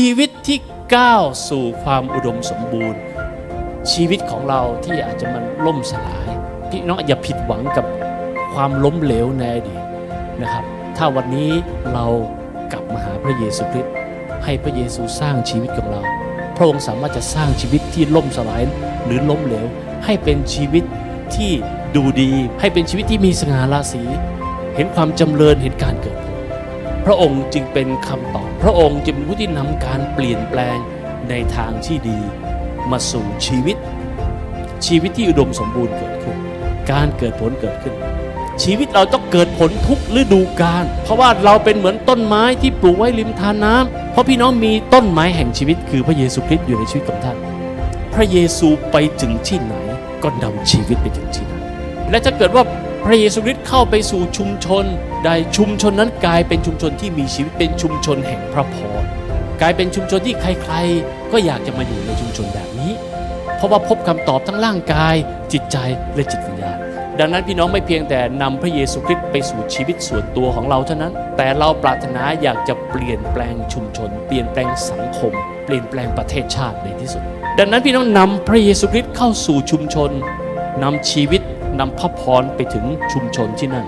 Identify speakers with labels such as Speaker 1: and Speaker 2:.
Speaker 1: ชีวิตที่ก้าวสู่ความอุดมสมบูรณ์ ชีวิตของเราที่อาจจะมันล่มสลาย พี่น้องอย่าผิดหวังกับความล้มเหลวในอดีตนะครับ ถ้าวันนี้เรากลับมาหาพระเยซูคริสต์ให้พระเยซูสร้างชีวิตของเรา พระองค์สามารถจะสร้างชีวิตที่ล่มสลายหรือล้มเหลว ให้เป็นชีวิตที่ดูดี ให้เป็นชีวิตที่มีสง่าราศี เห็นความจำเริญเห็นการเกิดผล พระองค์จึงเป็นคำตอบ พระองค์จึงเป็นผู้ที่นำการเปลี่ยนแปลงในทางที่ดี มาสู่ชีวิต ชีวิตที่อุดมสมบูรณ์เกิดขึ้น การเกิดผลเกิดขึ้น ชีวิตเราต้องเกิดผลทุกฤดูกาลเพราะว่าเราเป็นเหมือนต้นไม้ที่ปลูกไว้ริมทานน้ำเพราะพี่น้องมีต้นไม้แห่งชีวิต คือพระเยซูคริสต์อยู่ในชีวิตของท่าน พระเยซูไปถึงที่ไหนก็นำชีวิตไปถึงที่นั้นและถ้าเกิดว่า พระเยซูคริสต์เข้าไปสู่ชุมชนใดชุมชนนั้นกลายเป็นชุมชนที่มีชีวิตเป็นชุมชนแห่งพระพรกลายเป็นชุมชนที่ใครๆ ก็อยากจะมาอยู่ในชุมชนแบบนี้ เพราะว่าพบคำตอบทั้งร่างกาย จิตใจและจิตวิญญาณดังนั้นพี่น้องไม่เพียงแต่นำพระเยซูคริสต์ไปสู่ชีวิตส่วนตัวของเราเท่านั้น แต่เราปรารถนาอยากจะเปลี่ยนแปลงชุมชน เปลี่ยนแปลงสังคม เปลี่ยนแปลงประเทศชาติในที่สุด ดังนั้นพี่น้องนำพระเยซูคริสต์เข้าสู่ชุมชนนำชีวิต นำพระพรไปถึงชุมชนที่นั่น